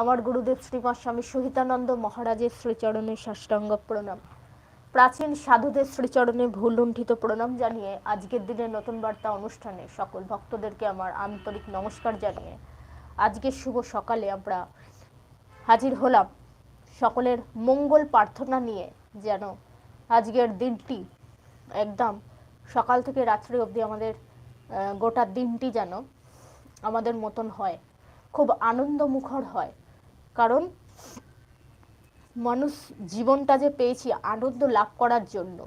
আমার গুরুদেব শ্রীমা স্বামী সহিতানন্দ মহারাজের শ্রীচরণে সাষ্টাঙ্গ প্রণাম। প্রাচীন সাধুদের শ্রীচরণে ভুল লুণ্ঠিত প্রণাম জানিয়ে আজকের দিনের নতুন বার্তা অনুষ্ঠানে সকল ভক্তদেরকে আমার আন্তরিক নমস্কার জানিয়ে আজকের শুভ সকালে আমরা হাজির হলাম। সকলের মঙ্গল প্রার্থনা নিয়ে যেন আজকের দিনটি একদম সকাল থেকে রাত্রি অবধি আমাদের গোটা দিনটি যেন আমাদের মতন হয়। খুব আনন্দমুখর হয়। কারণ মানুষ জীবনটা যে পেয়েছি আনন্দ লাভ করার জন্য,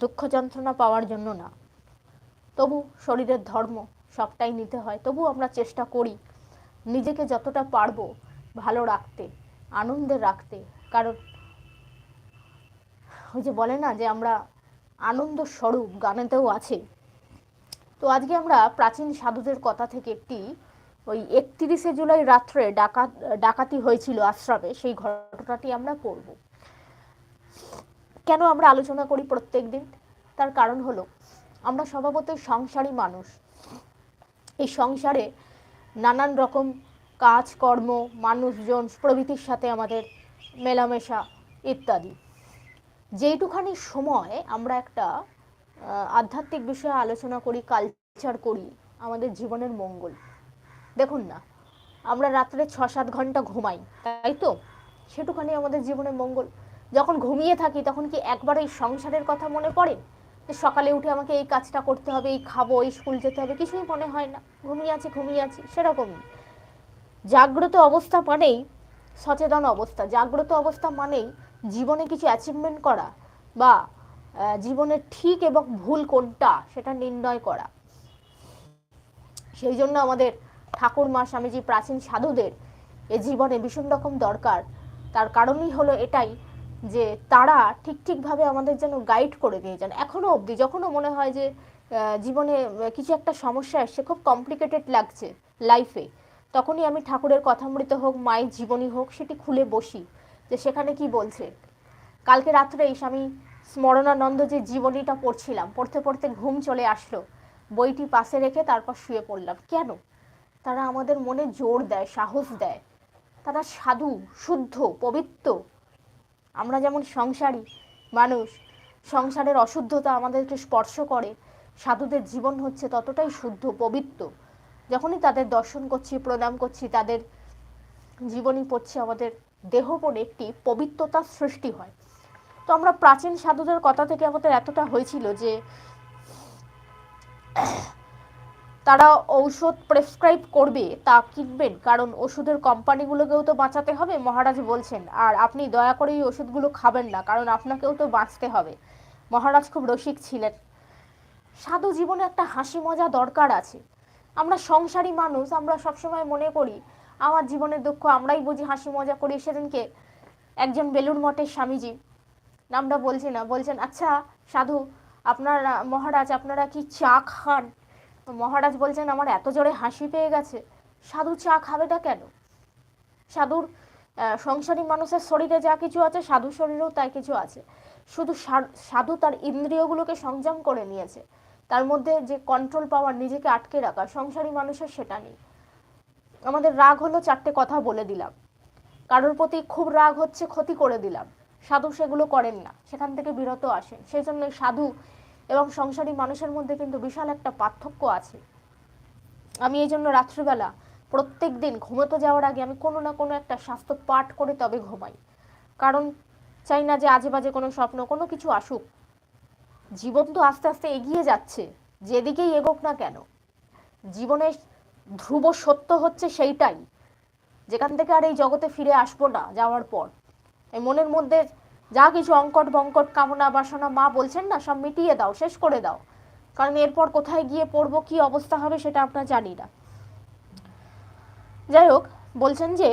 দুঃখ যন্ত্রণা পাওয়ার জন্য না। তবু শরীরের ধর্ম সবটাই নিতে হয়। তবু আমরা চেষ্টা করি নিজেকে যতটা পারব ভালো রাখতে, আনন্দে রাখতে। কারণ ওই যে বলে না যে আমরা আনন্দ স্বরূপ গানেতেও আছে। তো আজকে আমরা প্রাচীন সাধুদের কথা থেকে একটি ওই একত্রিশে জুলাই রাত্রে ডাকাত ডাকাতি হয়েছিল আশ্রমে, সেই ঘটনাটি আমরা পড়ব। কেন আমরা আলোচনা করি প্রত্যেক দিন? তার কারণ হলো, আমরা স্বভাবত সংসারী মানুষ। এই সংসারে নানান রকম কাজকর্ম মানুষজন, প্রভৃতির সাথে আমাদের মেলামেশা ইত্যাদি। যেইটুখানি সময় আমরা একটা আধ্যাত্মিক বিষয়ে আলোচনা করি কালচার করি, আমাদের জীবনের মঙ্গল। দেখুন না, আমরা রাত্রে ছ সাত ঘণ্টা ঘুমাই, তাই তো? সেটুখানি আমাদের জীবনে মঙ্গল। যখন ঘুমিয়ে থাকি, তখন কি একবার এই সংসারের কথা মনে পড়ে? যে সকালে উঠে আমাকে এই কাজটা করতে হবে, এই খাব, এই স্কুল যেতে হবে, কিছুই মনে হয় না। ঘুমিয়ে আছি ঘুমিয়ে আছি, সেরকমই। জাগ্রত অবস্থা মানেই সচেতন অবস্থা। জাগ্রত অবস্থা মানেই জীবনে কিছু অ্যাচিভমেন্ট করা বা জীবনের ঠিক এবং ভুল কোনটা সেটা নির্ণয় করা। সেই জন্য আমাদের ঠাকুর মা স্বামীজি প্রাচীন সাধুদের এ জীবনে ভীষণ রকম দরকার। তার কারণই হলো এটাই যে তারা ঠিক ঠিকভাবে আমাদের যেন গাইড করে দিয়ে যান। এখনও অবধি যখনও মনে হয় যে জীবনে কিছু একটা সমস্যা এসছে খুব কমপ্লিকেটেড লাগছে লাইফে তখনই আমি ঠাকুরের কথামৃত হোক, মায়ের জীবনী হোক, সেটি খুলে বসি যে সেখানে কি বলছে। কালকে রাত্রে এই স্বামী স্মরণানন্দ যে জীবনীটা পড়ছিলাম, পড়তে পড়তে ঘুম চলে আসলো, বইটি পাশে রেখে তারপর শুয়ে পড়লাম। কেন? তারা আমাদের মনে জোর দেয়, সাহস দেয়। তারা সাধু, শুদ্ধ, পবিত্র। আমরা যেমন সংসারী মানুষ, সংসারের অশুদ্ধতা আমাদেরকে স্পর্শ করে, সাধুদের জীবন হচ্ছে ততটাই শুদ্ধ, পবিত্র। যখনই তাদের দর্শন করছি, প্রণাম করছি, তাদের জীবনী পড়ছি, আমাদের দেহপনে একটি পবিত্রতার সৃষ্টি হয়। তো আমরা প্রাচীন সাধুদের কথা থেকে আমাদের এতটা হয়েছিল যে তারা ঔষধ প্রেসক্রাইব করবে, তা কিনবেন। কারণ ওষুধের কোম্পানিগুলোকেও তো বাঁচাতে হবে, মহারাজ বলছেন। আর আপনি দয়া করে এই ওষুধগুলো খাবেন না, কারণ আপনাকেও তো বাঁচতে হবে। মহারাজ খুব রসিক ছিলেন। সাধু জীবনে একটা হাসি মজা দরকার আছে। আমরা সংসারী মানুষ, আমরা সবসময় মনে করি, আমার জীবনের দুঃখ আমরাই বুঝি, হাসি মজা করি। সেদিনকে একজন বেলুর মঠের স্বামীজি নামটা বলছি না, বলছেন আচ্ছা সাধু, আপনারা, মহারাজ, আপনারা কি চা খান? মহারাজ বলছেন আমার এত জোরে হাসি পেয়ে গেছে। সাধু চা খাবে না কেন? সাধুর সংসারী মানুষের শরীরে যা কিছু আছে, সাধু শরীরেও তাই কিছু আছে। শুধু সাধু তার ইন্দ্রিয়গুলোকে সংযম করে নিয়েছে। তার মধ্যে যে কন্ট্রোল পাওয়ার নিজেকে আটকে রাখা, সংসারী মানুষের সেটা নেই। আমাদের রাগ হলো চারটে কথা বলে দিলাম। কারোর প্রতি খুব রাগ হচ্ছে ক্ষতি করে দিলাম। সাধু সেগুলো করেন না, সেখান থেকে বিরত আসেন। সেই জন্য সাধু এবং সংসারী মানুষের মধ্যে কিন্তু বিশাল একটা পার্থক্য আছে। আমি এই জন্য রাত্রিবেলা প্রত্যেক দিন ঘুমোতে যাওয়ার আগে আমি কোনো না কোনো একটা স্বাস্থ্য পাঠ করে তবে ঘুমাই। কারণ চাই না যে আজে বাজে কোনো স্বপ্ন, কোনো কিছু আসুক। জীবন তো আস্তে আস্তে এগিয়ে যাচ্ছে, যেদিকেই এগোক না কেন। জীবনের ধ্রুব সত্য হচ্ছে সেইটাই। যেখান থেকে আর এই জগতে ফিরে আসব না যাওয়ার পর। এই মনের মধ্যে যা কিছু অঙ্কট বঙ্কট কামনা বাসনা মা বলছেন না, সব মিটিয়ে দাও, শেষ করে দাও। কারণ এরপর কোথায় গিয়ে পড়ব, কি অবস্থা হবে সেটা আপনার জানি না। যাই হোক, বলছেন যে,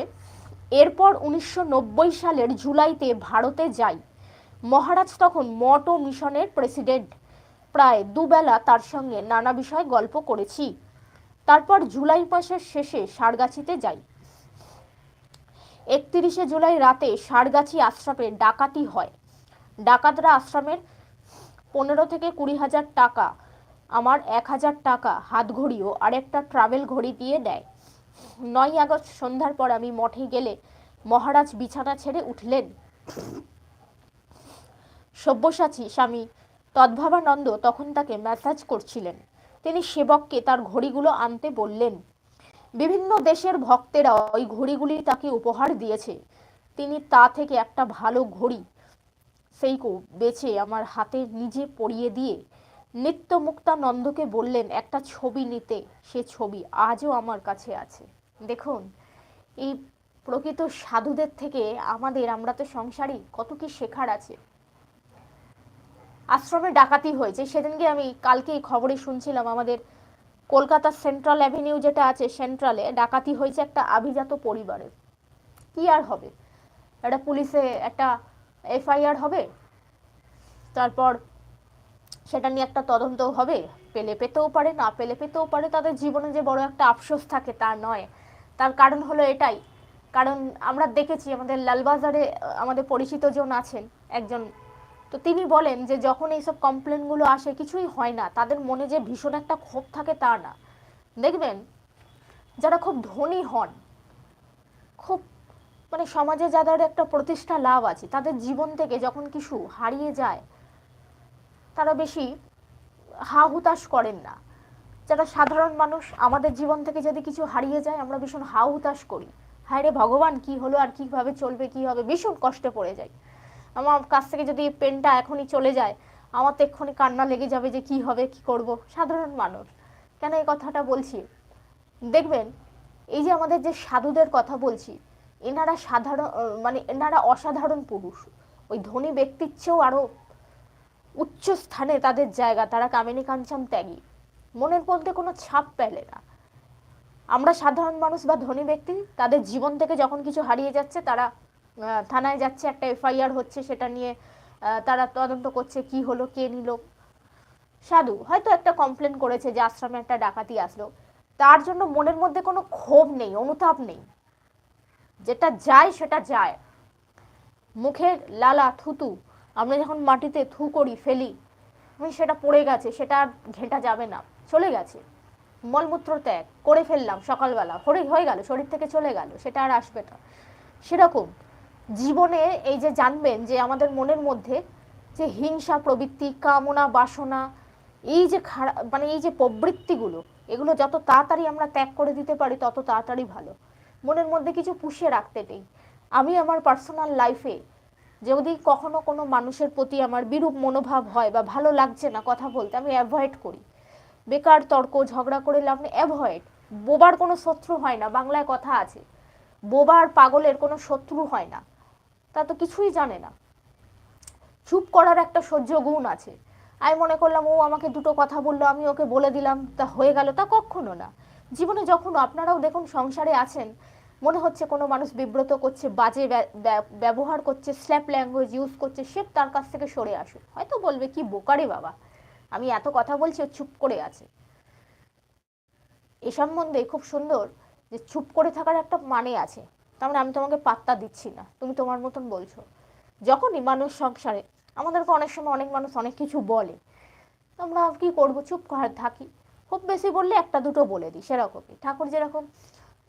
এরপর উনিশশো নব্বই সালের জুলাইতে ভারতে যাই। মহারাজ তখন ও মিশনের প্রেসিডেন্ট। প্রায় দুবেলা তার সঙ্গে নানা বিষয় গল্প করেছি। তারপর জুলাই মাসের শেষে সারগাছিতে যাই। একত্রিশে জুলাই রাতে সারগাছি আশ্রমে ডাকাতি হয়। ডাকাতরা আশ্রমের পনেরো থেকে কুড়ি হাজার টাকা, আমার এক হাজার টাকা হাত ঘড়ি ও আরেকটা ট্রাভেল ঘড়ি দিয়ে দেয়। নয় আগস্ট সন্ধ্যার পর আমি মঠে গেলে মহারাজ বিছানা ছেড়ে উঠলেন। সব্যসাচী স্বামী তদ্ভাবানন্দ তখন তাকে ম্যাসাজ করছিলেন। তিনি সেবককে তার ঘড়িগুলো আনতে বললেন বিভিন্ন দেশের ভক্তেরা ওই ঘড়িগুলি তাকে উপহার দিয়েছে। তিনি তা থেকে একটা ভালো ঘড়ি, সেইকো, বেছে আমার হাতে নিজে পরিয়ে দিয়ে নিত্য মুক্তানন্দকে বললেন, একটা ছবি নিতে, সে ছবি আজও আমার কাছে আছে। দেখুন, এই প্রকৃত সাধুদের থেকে আমাদের, আমরা তো সংসারী, কত কি শেখার আছে? আশ্রমে ডাকাতি হয়েছে। সেদিনকে আমি কালকে খবরে শুনছিলাম, আমাদের কলকাতা সেন্ট্রাল অ্যাভিনিউ যেটা আছে সেন্ট্রালে ডাকাতি হয়েছে একটা আভিজাত পরিবারের কি আর হবে? একটা পুলিশে একটা এফআইআর হবে, তারপর সেটা নিয়ে একটা তদন্ত হবে, পেলে পেতেও পারে, না পেলে পেতেও পারে, তাদের জীবনে যে বড় একটা আফসোস থাকে তা নয়। তার কারণ হলো এটাই। কারণ আমরা দেখেছি আমাদের লালবাজারে, আমাদের পরিচিত জন আছেন, একজন তো তিনি বলেন যে যখন এইসব কমপ্লেনগুলো আসে, কিছুই হয় না। তাদের মনে যে ভীষণ একটা ক্ষোভ থাকে তা না। দেখবেন, যারা খুব ধনী হন, খুব মানে সমাজে যাদের একটা প্রতিষ্ঠা লাভ আছে, তাদের জীবন থেকে যখন কিছু হারিয়ে যায়, তারা বেশি হা হুতাশ করেন না। যারা সাধারণ মানুষ, আমাদের জীবন থেকে যদি কিছু হারিয়ে যায়, আমরা ভীষণ হা হুতাশ করি। হায় রে ভগবান, কি হলো আর কীভাবে চলবে, কি হবে? ভীষণ কষ্টে পড়ে যাই। আমার কাছ থেকে যদি পেনটা এখনই চলে যায়, আমার তো এক্ষুনি কান্না লেগে যাবে যে কি হবে, কি করব। সাধারণ মানুষ। কেন এই কথাটা বলছি? দেখবেন, এই যে আমাদের যে সাধুদের কথা বলছি, এনারা সাধারণ মানে এনারা অসাধারণ পুরুষ। ওই ধনী ব্যক্তির চেয়েও আরও উচ্চ স্থানে তাদের জায়গা, তারা কামিনী কাঞ্চন ত্যাগী। মনের মধ্যে কোনো ছাপ পেলে না। আমরা সাধারণ মানুষ বা ধনী ব্যক্তি, তাদের জীবন থেকে যখন কিছু হারিয়ে যাচ্ছে, তারা থানায় যাচ্ছে, একটা এফআইআর হচ্ছে সেটা নিয়ে তারা তদন্ত করছে কি হলো, কে নিল। সাধু, হয়তো একটা কমপ্লেন করেছে যে আশ্রমে একটা ডাকাতি আসলো। তার জন্য মনের মধ্যে কোনো ক্ষোভ নেই, অনুতাপ নেই। যেটা যায়, সেটা যায়। মুখের লালা থুতু, আমরা যখন মাটিতে থু করি, ফেলি সেটা পড়ে গেছে, সেটা ঘেঁটা যাবে না, চলে গেছে। মলমূত্র ত্যাগ, করে ফেললাম সকালবেলা হয়ে গেল, শরীর থেকে চলে গেল, সেটা আর আসবে না। সেরকম জীবনে এই যে জানবেন যে আমাদের মনের মধ্যে যে হিংসা, প্রবৃত্তি, কামনা, বাসনা, এই যে খারাপ মানে এই যে প্রবৃত্তিগুলো, এগুলো যত তাড়াতাড়ি আমরা ত্যাগ করে দিতে পারি, তত তাড়াতাড়ি ভালো। মনের মধ্যে কিছু পুষিয়ে রাখতে নেই। আমি আমার পার্সোনাল লাইফে যদি কখনো কোনো মানুষের প্রতি আমার বিরূপ মনোভাব হয় বা ভালো লাগছে না কথা বলতে, আমি অ্যাভয়েড করি। বেকার, তর্ক, ঝগড়া করে লাভ নেই অ্যাভয়েড বোবার কোনো শত্রু হয় না, বাংলায় কথা আছে। বোবার পাগলের কোনো শত্রু হয় না। তা তো কিছুই জানে না। চুপ করার একটা সহ্য গুণ আছে। আমি মনে করলাম, ও আমাকে দুটো কথা বলল, আমি ওকে বলে দিলাম, তা হয়ে গেল, তা কখনো না। জীবনে যখন আপনারাও দেখুন সংসারে আছেন, মনে হচ্ছে কোনো মানুষ বিব্রত করছে, বাজে ব্যা- ব্যা- ব্যবহার করছে, স্ল্যাপ ল্যাঙ্গুয়েজ ইউজ করছে, সে তার কাছ থেকে সরে আসুক। হয়তো বলবে, কি বোকারে বাবা, আমি এত কথা বলছি, ও চুপ করে আছে। এ সম্বন্ধে খুব সুন্দর যে চুপ করে থাকার একটা মানে আছে। তার মানে আমি তোমাকে পাত্তা দিচ্ছি না। তুমি তোমার মতন বলছো। যখনই মানুষ সংসারে, আমাদেরকে অনেক সময় অনেক মানুষ অনেক কিছু বলে। আমরা কি করব? চুপ করে থাকি। খুব বেশি বললে একটা দুটো বলে দিই, সেরকমই। ঠাকুর যেরকম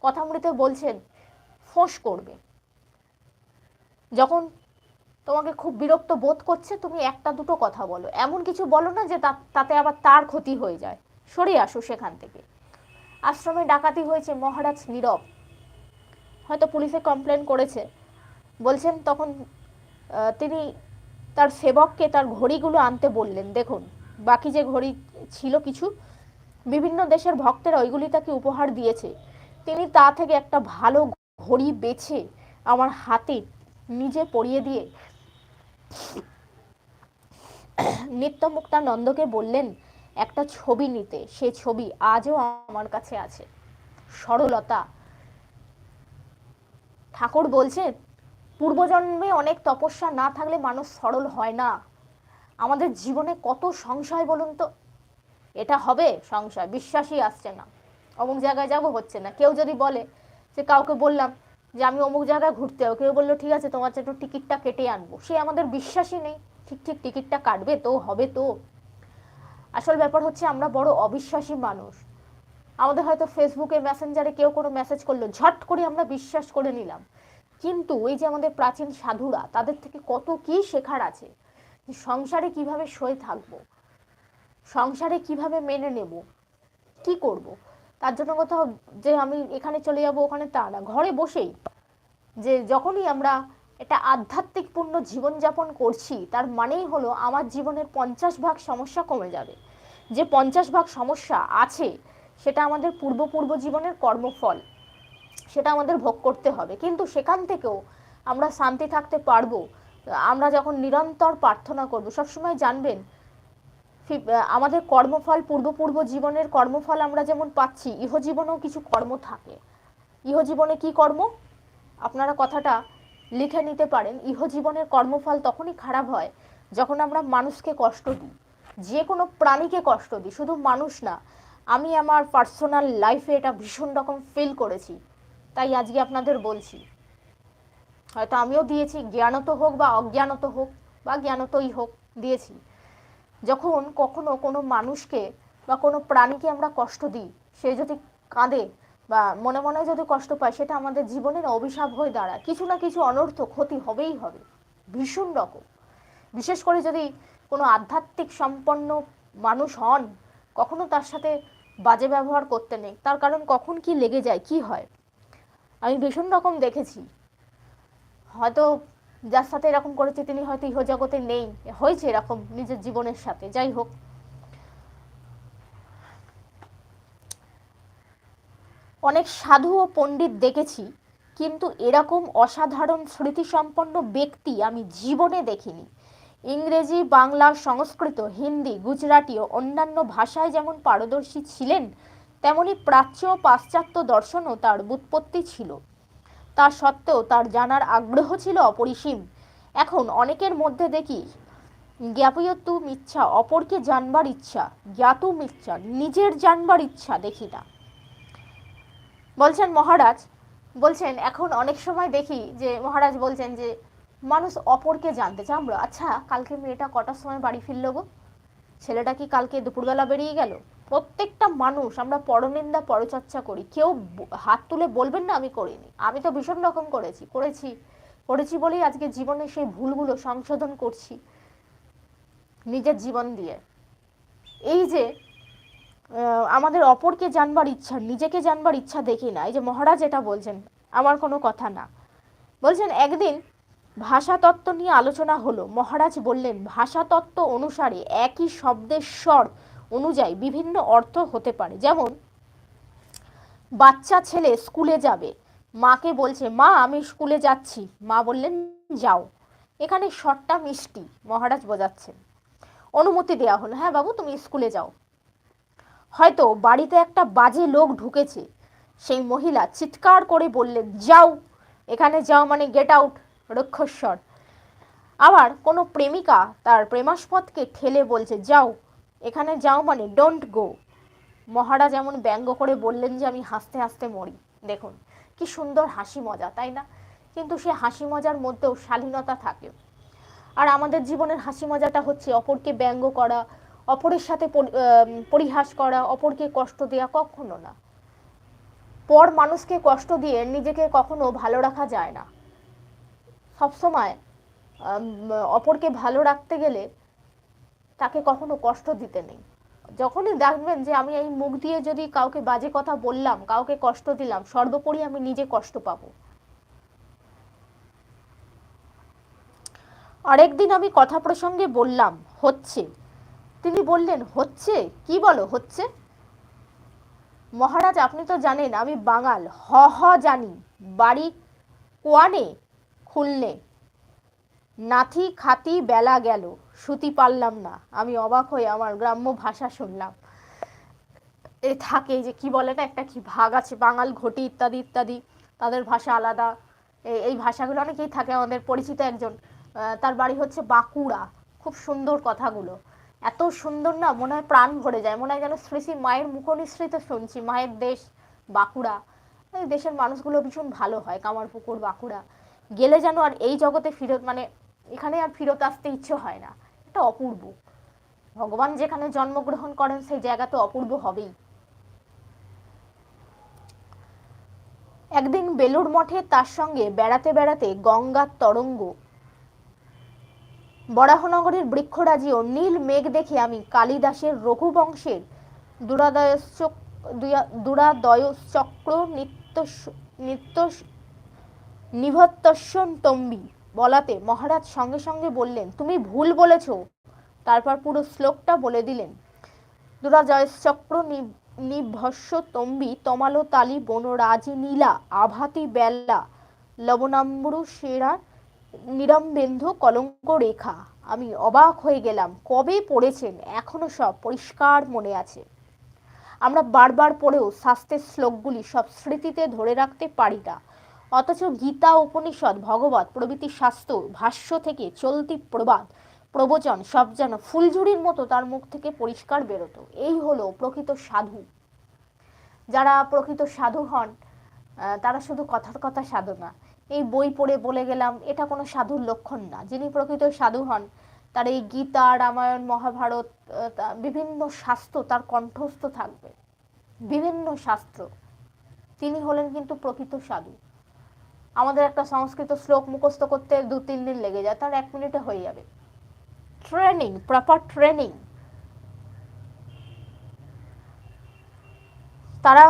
কথামৃতে বলছেন, ফোঁস করবে। যখন তোমাকে খুব বিরক্ত বোধ করছে, তুমি একটা দুটো কথা বলো। এমন কিছু বলো না যে তাতে আবার তার ক্ষতি হয়ে যায়। সরে আসো সেখান থেকে। আশ্রমে ডাকাতি হয়েছে মহারাজ নীরব। হয়তো পুলিশে কমপ্লেন করেছে। বলছেন তখন তিনি তার সেবককে তার ঘড়িগুলো আনতে বললেন। দেখুন, বাকি যে ঘড়ি ছিল কিছু, বিভিন্ন দেশের ভক্তেরা ওইগুলি তাকে উপহার দিয়েছে। তিনি তা থেকে একটা ভালো ঘড়ি বেছে আমার হাতে নিজে পরিয়ে দিয়ে নিত্যমুক্তানন্দকে বললেন, একটা ছবি নিতে। সে ছবি আজও আমার কাছে আছে। সরলতা ঠাকুর বলছে পূর্বজন্মে অনেক তপস্যা না থাকলে মানুষ সরল হয় না। আমাদের জীবনে কত সংশয় বলুন তো? এটা হবে সংশয়, বিশ্বাসই আসছে না। অমুক জায়গায় যাব হচ্ছে না। কেউ যদি বলে যে কাউকে বললাম যে আমি অমুক জায়গায় ঘুরতে যাব, কেউ বলল, ঠিক আছে, তোমার একটু টিকিটটা কেটে আনব। সে আমাদের বিশ্বাসই নেই। ঠিক ঠিক টিকিটটা কাটবে তো, হবে তো। আসল ব্যাপার হচ্ছে আমরা বড় অবিশ্বাসী মানুষ। আমাদের হয়তো ফেসবুকে মেসেঞ্জারে কেউ কোনো মেসেজ করল, ঝট করে আমরা বিশ্বাস করে নিলাম। কিন্তু ওই যে আমাদের প্রাচীন সাধুরা, তাদের থেকে কত কি শেখার আছে? সংসারে কীভাবে সয়ে থাকব? সংসারে কীভাবে মেনে নেব? কি করব? তার জন্য কোথাও যে আমি এখানে চলে যাব, ওখানে তা না। ঘরে বসেই যে যখনই আমরা একটা আধ্যাত্মিকপূর্ণ জীবনযাপন করছি, তার মানেই হলো আমার জীবনের পঞ্চাশ ভাগ সমস্যা কমে যাবে। যে পঞ্চাশ ভাগ সমস্যা আছে সেটা আমাদের পূর্ব পূর্ব জীবনের কর্মফল, সেটা আমাদের ভোগ করতে হবে। কিন্তু সেখান থেকেও আমরা শান্তি থাকতে পারব। আমরা যখন নিরন্তর প্রার্থনা করব, সবসময় জানবেন আমাদের কর্মফল পূর্ব পূর্ব জীবনের কর্মফল আমরা যেমন পাচ্ছি, ইহজীবনেও কিছু কর্ম থাকে। ইহজীবনে কি কর্ম? আপনারা কথাটা লিখে নিতে পারেন। ইহজীবনের কর্মফল তখনই খারাপ হয় যখন আমরা মানুষকে কষ্ট দিই। যে কোনো প্রাণীকে কষ্ট দিই, শুধু মানুষ না আমি আমার পার্সোনাল লাইফে এটা ভীষণ রকম ফিল করেছি। তাই আজকে আপনাদের বলছি। হয়তো আমিও দিয়েছি, জ্ঞানত হোক বা অজ্ঞানত হোক বা জ্ঞানতই হোক, দিয়েছি। যখন কখনো কোনো মানুষকে বা কোনো প্রাণীকে আমরা কষ্ট দিই, সে যদি কাঁদে বা মনে মনে যদি কষ্ট পায়, সেটা আমাদের জীবনের অভিশাপ হয়ে দাঁড়ায়। কিছু না কিছু অনর্থ ক্ষতি হবেই হবে। ভীষণ রকম। বিশেষ করে যদি কোনো আধ্যাত্মিক সম্পন্ন মানুষ হন কখনো তার সাথে বাজে ব্যবহার করতে নেই। তার কারণ কখন কি লেগে যায়, কি হয়? আমি ভীষণ রকম দেখেছি। হয়তো যার সাথে এরকম করেছে, তিনি হয়তো ইহজগতে নেই। হয়েছে এরকম নিজের জীবনের সাথে। যাই হোক। অনেক সাধু ও পণ্ডিত দেখেছি, কিন্তু এরকম অসাধারণ স্মৃতিসম্পন্ন ব্যক্তি আমি জীবনে দেখিনি। ইংরেজি, বাংলা, সংস্কৃত, হিন্দি, গুজরাটি ও অন্যান্য ভাষায় যেমন পারদর্শী ছিলেন, তেমনি প্রাচ্য ও পাশ্চাত্য দর্শনও তার বুৎপত্তি ছিল। তা সত্ত্বেও তার জানার আগ্রহ ছিল অপরিসীম। এখন অনেকের মধ্যে দেখি, জ্ঞাপয়তু ইচ্ছা অপরকে জানবার ইচ্ছা, জ্ঞাতু ইচ্ছা নিজের জানবার ইচ্ছা দেখি না বলছেন মহারাজ, বলছেন, এখন অনেক সময় দেখি যে মহারাজ বলছেন যে মানুষ অপরকে জানতে চায়। আমরা আচ্ছা কালকে মেয়েটা কটার সময় বাড়ি ফিরল গো? ছেলেটা কি কালকে দুপুরবেলা বেরিয়ে গেল? প্রত্যেকটা মানুষ, আমরা পরনিন্দা, পরচর্চা করি। কেউ হাত তুলে বলবেন না, আমি করিনি। আমি তো ভীষণ রকম করেছি করেছি করেছি বলেই আজকে জীবনে সেই ভুলগুলো সংশোধন করছি। নিজের জীবন দিয়ে। এই যে আমাদের অপরকে জানবার ইচ্ছা, নিজেকে জানবার ইচ্ছা দেখি না। এই যে মহারাজ এটা বলছেন, আমার কোনো কথা না। বলছেন, একদিন ভাষাতত্ত্ব নিয়ে আলোচনা হলো। মহারাজ বললেন, ভাষাতত্ত্ব অনুসারে একই শব্দের স্বর অনুযায়ী বিভিন্ন অর্থ হতে পারে। যেমন, বাচ্চা ছেলে স্কুলে যাবে। মাকে বলছে, মা, আমি স্কুলে যাচ্ছি। মা বললেন, যাও। এখানে স্বরটা মিষ্টি, মহারাজ বোঝাচ্ছেন। অনুমতি দেওয়া হলো হ্যাঁ বাবু, তুমি স্কুলে যাও। হয়তো বাড়িতে একটা বাজে লোক ঢুকেছে। সেই মহিলা চিৎকার করে বললেন, যাও। এখানে যাও মানে গেট আউট রক্ষস্বর। আবার কোনো প্রেমিকা তার প্রেমাস্পদকে ঠেলে বলছে, যাও, এখানে যাও মানে ডোন্ট গো মহারাজ এমন ব্যঙ্গ করে বললেন যে, আমি হাসতে হাসতে মরি। দেখুন, কি সুন্দর হাসি মজা, তাই না? কিন্তু সে হাসি মজার মধ্যেও শালীনতা থাকে। আর আমাদের জীবনের হাসি মজাটা হচ্ছে অপরকে ব্যঙ্গ করা, অপরের সাথে পরিহাস করা, অপরকে কষ্ট দেওয়া কখনো না। পর মানুষকে কষ্ট দিয়ে নিজেকে কখনো ভালো রাখা যায় না। সবসময় অপরকে ভালো রাখতে গেলে তাকে কখনো কষ্ট দিতে নেই। যখনই দেখবেন যে আমি এই মুখ দিয়ে যদি কাউকে বাজে কথা বললাম, কাউকে কষ্ট দিলাম, সর্বোপরি আমি নিজে কষ্ট পাবো। আরেকদিন আমি কথা প্রসঙ্গে বললাম, হচ্ছে। তিনি বললেন, হচ্ছে? কি বলো, হচ্ছে? মহারাজ, আপনি তো জানেন, আমি বাঙাল। হ হ, জানি। বাড়ি কোয়ানে? খুলনে নাথি খাতি বেলা গেল, সুতি পারলাম না। আমি অবাক হয়ে আমার গ্রাম্য ভাষা শুনলাম। এ থাকে যে কি বলে না একটা কি ভাগ আছে, বাঙাল ঘটি ইত্যাদি ইত্যাদি। তাদের ভাষা আলাদা। এই ভাষাগুলো অনেকেই থাকে, আমাদের পরিচিত একজন। তার বাড়ি হচ্ছে বাঁকুড়া। খুব সুন্দর কথাগুলো। এত সুন্দর না, মনে হয় প্রাণ ভরে যায়। মনে হয় যেন শ্রী শ্রী মায়ের মুখনিসৃত শুনছি, মায়ের দেশ বাঁকুড়া। এই দেশের মানুষগুলো ভীষণ ভালো হয়, কামারপুকুর, বাঁকুড়া। গেলে যেন আর এই জগতে ফিরত মানে এখানে আর ফিরত আসতে ইচ্ছে হয় না। এটা অপূর্ব। ভগবান যেখানে জন্মগ্রহণ করেন, সেই জায়গা তো অপূর্ব হবেই। একদিন বেলুর মঠে তার সঙ্গে বেড়াতে বেড়াতে গঙ্গার তরঙ্গ, বরাহনগরের বৃক্ষরাজি ও নীল মেঘ দেখে আমি কালিদাসের রঘুবংশের দুরাদয়শ্চক দুরাদয়চক্র নিত্য নিত্য নিভত্তস্যন তম্বি বলাতে মহারাজ সঙ্গে সঙ্গে বললেন, তুমি ভুল বলেছ। তারপর পুরো শ্লোকটা বলে দিলেন, দুরাজয়শ্চক্র নি- নিভস্য তম্বি তমালো তালি বনরাজি নীলা, আভাতি বেলা লবণাম্বরু সেরা নিরম্বেন্ধু কলঙ্ক রেখা। আমি অবাক হয়ে গেলাম, কবে পড়েছেন? এখনও সব পরিষ্কার মনে আছে। আমরা বারবার পড়েও শাস্ত্রের শ্লোকগুলি সব স্মৃতিতে ধরে রাখতে পারি না। অথচ গীতা, উপনিষদ, ভগবত প্রভৃতি শাস্ত্র, ভাষ্য থেকে চলতি প্রবাদ, প্রবচন সব যেন ফুলঝুরির মতো তার মুখ থেকে পরিষ্কার বেরোতো। এই হলো প্রকৃত সাধু। যারা প্রকৃত সাধু হন তারা শুধু কথার কথা সাধু না। এই বই পড়ে বলে গেলাম, এটা কোনো সাধুর লক্ষণ না। যিনি প্রকৃত সাধু হন, তার এই গীতা, রামায়ণ, মহাভারত বিভিন্ন শাস্ত্র তার কণ্ঠস্থ থাকবে। বিভিন্ন শাস্ত্র। তিনি হলেন কিন্তু প্রকৃত সাধু। আমাদের একটা সংস্কৃত শ্লোক মুখস্থ করতে দু, তিন দিন লেগে যায়, তার এক মিনিটে হয়ে যাবে। ট্রেনিং প্রপার ট্রেনিং তারা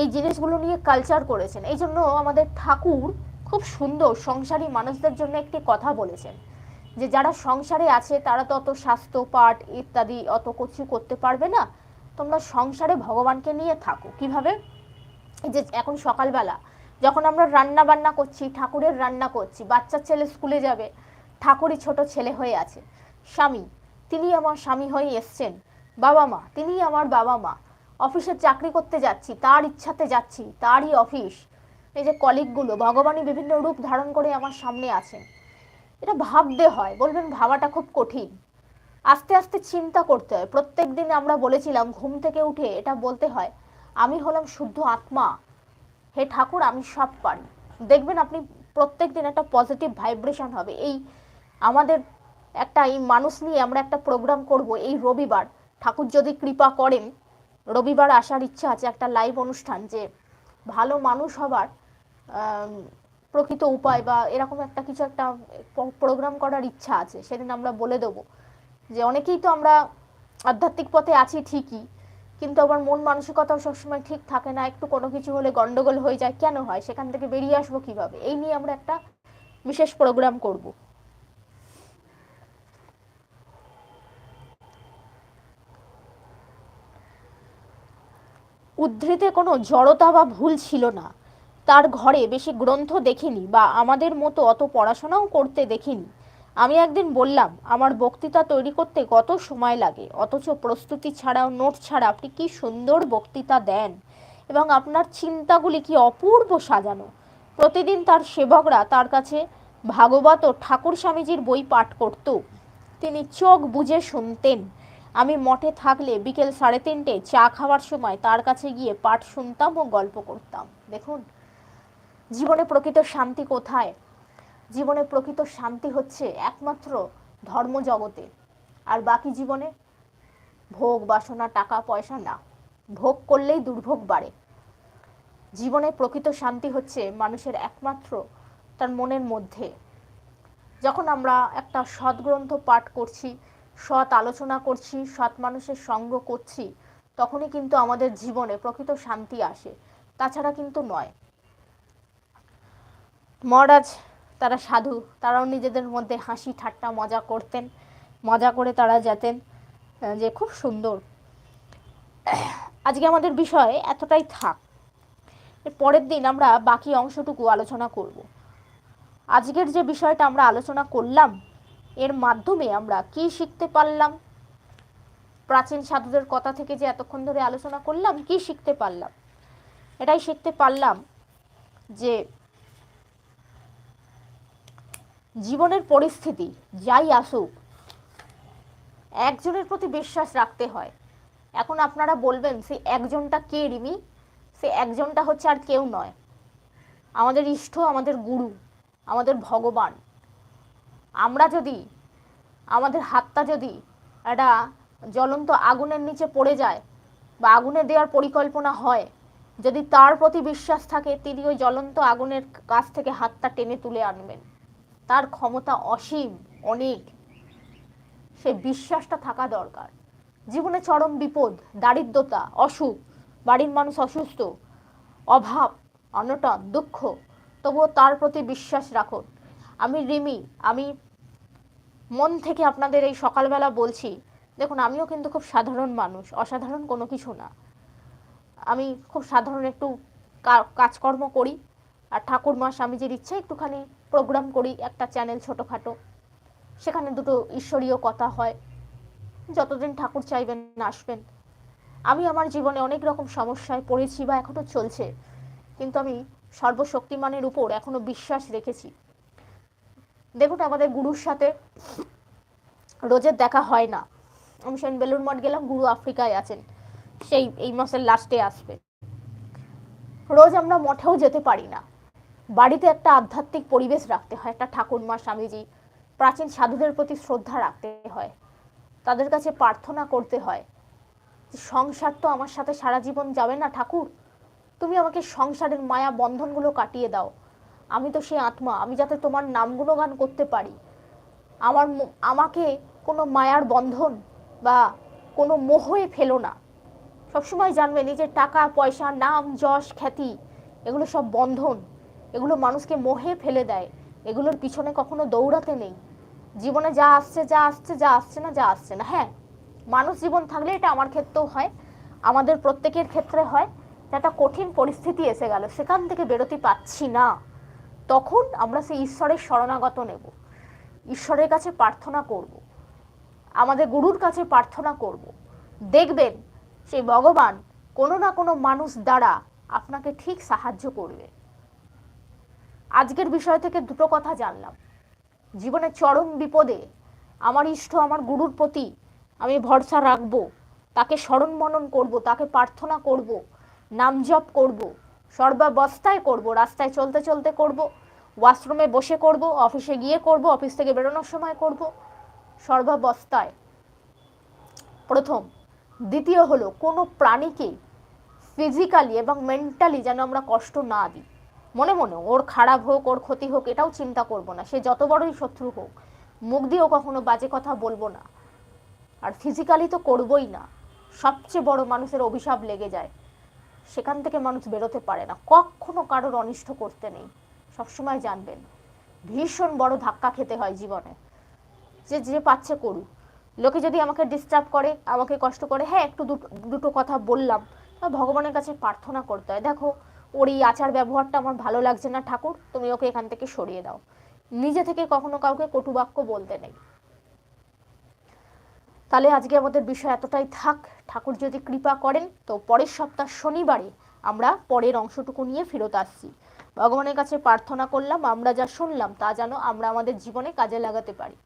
এই জিনিসগুলো নিয়ে কালচার করেছেন। এই জন্য আমাদের ঠাকুর খুব সুন্দর সংসারী মানুষদের জন্য একটি কথা বলেছেন, যে যারা সংসারে আছে, তারা তো অত স্বাস্থ্য, পাঠ ইত্যাদি অত কিছু করতে পারবে না। তোমরা সংসারে ভগবানকে নিয়ে থাকো। কীভাবে? যে এখন সকালবেলা যখন আমরা রান্না বান্না করছি, ঠাকুরের রান্না করছি, বাচ্চার ছেলে স্কুলে যাবে, ঠাকুরই ছোট ছেলে হয়ে আছে। স্বামী, তিনি আমার স্বামী হয়ে এসছেন। বাবা মা, তিনি আমার বাবা মা। অফিসে চাকরি করতে যাচ্ছি, তার ইচ্ছাতে যাচ্ছি, তারই অফিস এই যে কলিগগুলো ভগবানই বিভিন্ন রূপ ধারণ করে আমার সামনে আছেন। এটা ভাবতে হয়, বলবেন ভাবাটা খুব কঠিন। আস্তে আস্তে চিন্তা করতে হয়। প্রত্যেক দিন আমরা বলেছিলাম, ঘুম থেকে উঠে এটা বলতে হয়, আমি হলাম শুদ্ধ আত্মা। হে ঠাকুর, আমি সব পারি। দেখবেন আপনি প্রত্যেক দিন একটা পজিটিভ ভাইব্রেশন হবে। এই আমাদের একটা, এই মানুষ নিয়ে আমরা একটা প্রোগ্রাম করব এই রবিবার। ঠাকুর যদি কৃপা করেন, রবিবার আসার ইচ্ছা আছে একটা লাইভ অনুষ্ঠান যে ভালো মানুষ হবার প্রকৃত উপায় বা এরকম একটা কিছু একটা প্রোগ্রাম করার ইচ্ছা আছে। সেদিন আমরা বলে দেবো যে অনেকেই তো আমরা আধ্যাত্মিক পথে আছি ঠিকই কিন্তু আবার মন মানসিকতাও সবসময় ঠিক থাকে না। একটু কোনো কিছু হলে গন্ডগোল হয়ে যায়। কেন হয়? সেখান থেকে বেরিয়ে আসব কীভাবে? এই নিয়ে আমরা একটা বিশেষ প্রোগ্রাম করব। উদ্ধৃতে কোনো জড়তা বা ভুল ছিল না। তার ঘরে বেশি গ্রন্থ দেখিনি বা আমাদের মতো অত পড়াশোনাও করতে দেখিনি। আমি একদিন বললাম, আমার বক্তৃতা তৈরি করতে কত সময় লাগে? অথচ প্রস্তুতি ছাড়াও নোট ছাড়া আপনি কি সুন্দর বক্তৃতা দেন? এবং আপনার চিন্তাগুলি কি অপূর্ব সাজানো? প্রতিদিন তার সেবকরা তার কাছে ভাগবত ও ঠাকুর স্বামীজির বই পাঠ করত। তিনি চোখ বুজে শুনতেন। আমি মঠে থাকলে বিকেল সাড়ে তিনটে চা খাওয়ার সময় তার কাছে গিয়ে পাঠ শুনতাম ও গল্প করতাম। দেখুন, জীবনে প্রকৃত শান্তি কোথায়? জীবনে প্রকৃত শান্তি হচ্ছে একমাত্র ধর্ম জগতে। আর বাকি জীবনে ভোগ, বাসনা, টাকা, পয়সা না। ভোগ করলেই দুর্ভোগ বাড়ে। জীবনে প্রকৃত শান্তি হচ্ছে মানুষের একমাত্র তার মনের মধ্যে। যখন আমরা একটা সৎগ্রন্থ পাঠ করছি, সৎ আলোচনা করছি, সৎ মানুষের সঙ্গ করছি, তখনই কিন্তু আমাদের জীবনে প্রকৃত শান্তি আসে। তাছাড়া কিন্তু নয়। মহারাজ তারা সাধু, তারাও নিজেদের মধ্যে হাসি, ঠাট্টা, মজা করতেন। মজা করে তারা যেতেন যে খুব সুন্দর। আজকে আমাদের বিষয় এতটাই থাক। পরের দিন আমরা বাকি অংশটুকু আলোচনা করব। আজকের যে বিষয়টা আমরা আলোচনা করলাম, এর মাধ্যমে আমরা কি শিখতে পারলাম? প্রাচীন সাধুদের কথা থেকে যে এতক্ষণ ধরে আলোচনা করলাম, কি শিখতে পারলাম? এটাই শিখতে পারলাম যে জীবনের পরিস্থিতি যাই আসুক, একজনের প্রতি বিশ্বাস রাখতে হয়। এখন আপনারা বলবেন সেই একজনটা কে রিমি? সে একজনটা হচ্ছে আর কেউ নয়। আমাদের ইষ্ট, আমাদের গুরু, আমাদের ভগবান। আমরা যদি, আমাদের হাতটা যদি একটা জ্বলন্ত আগুনের নিচে পড়ে যায় বা আগুনে দেওয়ার পরিকল্পনা হয়, যদি তার প্রতি বিশ্বাস থাকে, তিনি ওই জ্বলন্ত আগুনের কাছ থেকে হাতটা টেনে তুলে আনবেন। তার ক্ষমতা অসীম, অনেক। সে বিশ্বাসটা থাকা দরকার। জীবনে চরম বিপদ, দারিদ্রতা, অসুখ, বাড়ির মানুষ অসুস্থ, অভাব, অনটন, দুঃখ। তবুও তার প্রতি বিশ্বাস রাখুন। আমি রিমি, আমি মন থেকে আপনাদের এই সকালবেলা বলছি, দেখুন, আমিও কিন্তু খুব সাধারণ মানুষ, অসাধারণ কোনো কিছু না। আমি খুব সাধারণ একটু কাজকর্ম করি, আর ঠাকুর মা স্বামীজির ইচ্ছে একটুখানি প্রোগ্রাম করি, একটা চ্যানেল ছোটোখাটো। সেখানে দুটো ঈশ্বরীয় কথা হয়। যতদিন ঠাকুর চাইবেন, আসবেন। আমি আমার জীবনে অনেক রকম সমস্যায় পড়েছি বা এখনও চলছে। কিন্তু আমি সর্বশক্তিমানের উপর এখনও বিশ্বাস রেখেছি। দেখুন, আমাদের গুরুর সাথে রোজের দেখা হয় না। আমি সেন বেলুর মঠ গেলাম, গুরু আফ্রিকায় আছেন। সেই, এই মাসের লাস্টে আসবে। রোজ আমরা মঠেও যেতে পারি না। বাড়িতে একটা আধ্যাত্মিক পরিবেশ রাখতে হয়, একটা ঠাকুরমা, স্বামীজি, প্রাচীন সাধুদের প্রতি শ্রদ্ধা রাখতে হয়, তাদের কাছে প্রার্থনা করতে হয় সংসার তো আমার সাথে সারা জীবন যাবে না ঠাকুর। তুমি আমাকে সংসারের মায়া বন্ধনগুলো কাটিয়ে দাও। আমি তো সেই আত্মা, আমি যাতে তোমার নামগুলো গান করতে পারি। আমার আমাকে কোনো মায়ার বন্ধন বা কোনো মোহে ফেলো না। সবসময় জানবে নিজের টাকা, পয়সা, নাম, যশ, খ্যাতি, এগুলো সব বন্ধন। এগুলো মানুষকে মোহে ফেলে দেয়। এগুলোর পিছনে কখনো দৌড়াতে নেই। জীবনে যা আসছে যা আসছে যা আসছে না, যা আসছে না। হ্যাঁ মানুষ জীবন থাকলে এটা আমার ক্ষেত্রেও হয়, আমাদের প্রত্যেকের ক্ষেত্রে হয় একটা কঠিন পরিস্থিতি এসে গেল, সেখান থেকে বেরোতে পাচ্ছি না। তখন আমরা সেই ঈশ্বরের শরণাগত নেব। ঈশ্বরের কাছে প্রার্থনা করব। আমাদের গুরুর কাছে প্রার্থনা করব। দেখবেন সেই ভগবান কোনো না কোনো মানুষ দ্বারা আপনাকে ঠিক সাহায্য করবে। আজকের বিষয় থেকে দুটো কথা জানলাম। জীবনে চরম বিপদে আমার ইষ্ট, আমার গুরুর প্রতি আমি ভরসা রাখব, তাকে স্মরণ মনন করব, তাকে প্রার্থনা করব, নাম জপ করব, সর্বাবস্থায় করব, রাস্তায় চলতে চলতে করব, ওয়াশরুমে বসে করব, অফিসে গিয়ে করব, অফিস থেকে বেরোনোর সময় করব। সর্বাবস্থায়। প্রথম, দ্বিতীয় হলো কোনো প্রাণীকে ফিজিক্যালি এবং মেন্টালি যেন আমরা কষ্ট না দিই। মনে মনে, ওর খারাপ হোক, ওর ক্ষতি হোক, এটাও চিন্তা করব না। সে যত বড়ই শত্রু হোক, মুখ দিয়েও কখনো বাজে কথা বলব না। আর ফিজিক্যালি তো করবই না। সবচেয়ে বড় মানুষের অভিশাপ লেগে যায়। সেখান থেকে মানুষ বেরোতে পারে না। কখনো কারোর অনিষ্ট করতে নেই। সবসময় জানবেন, ভীষণ বড় ধাক্কা খেতে হয় জীবনে। যে যে পাচ্ছে করুক। লোকে যদি আমাকে ডিস্টার্ব করে, আমাকে কষ্ট করে হ্যাঁ একটু দুটো কথা বললাম ভগবানের কাছে প্রার্থনা করতে হয়। দেখো ওর এই আচার ব্যবহারটা আমার ভালো লাগছে না, ঠাকুর, তুমি ওকে এখান থেকে সরিয়ে দাও। নিজে থেকে কখনো কাউকে কটুবাক্য বলতে নেই। তাহলে আজকে আমাদের বিষয় এতটাই থাক। ঠাকুর যদি কৃপা করেন, তো পরের সপ্তাহ শনিবারে আমরা পরের অংশটুকু নিয়ে ফেরত আসছি। ভগবানের কাছে প্রার্থনা করলাম, আমরা যা শুনলাম তা যেন আমরা আমাদের জীবনে কাজে লাগাতে পারি।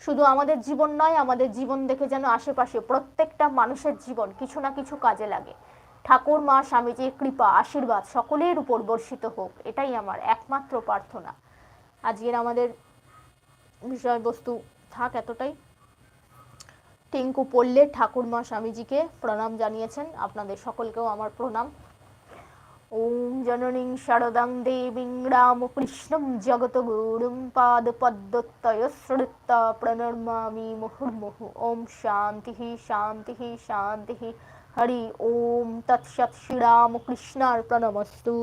শুধু আমাদের জীবন নয়, আমাদের জীবন দেখে যেন আশেপাশে প্রত্যেকটা মানুষের জীবন কিছু না কিছু কাজে লাগে। ঠাকুর মা স্বামীজির কৃপা, আশীর্বাদ সকলের উপর বর্ষিত হোক। এটাই আমার একমাত্র প্রার্থনা। আজকের আমাদের বিষয়বস্তু থাক এতটাই। টিঙ্কু পড়লে ঠাকুরমা স্বামীজিকে প্রণাম জানিয়েছেন। আপনাদের সকলকেও আমার প্রণাম। ওম জননীং শারদাং দেবীং রামকৃষ্ণম জগতগুরুম পাদপদ্মতয় শ্রুত্তা প্রণমামি মুহুর্মুহু। ওম শান্তি শান্তি শান্তি। হরি ওম তৎসৎ শ্রীরামকৃষ্ণার্পণমস্তু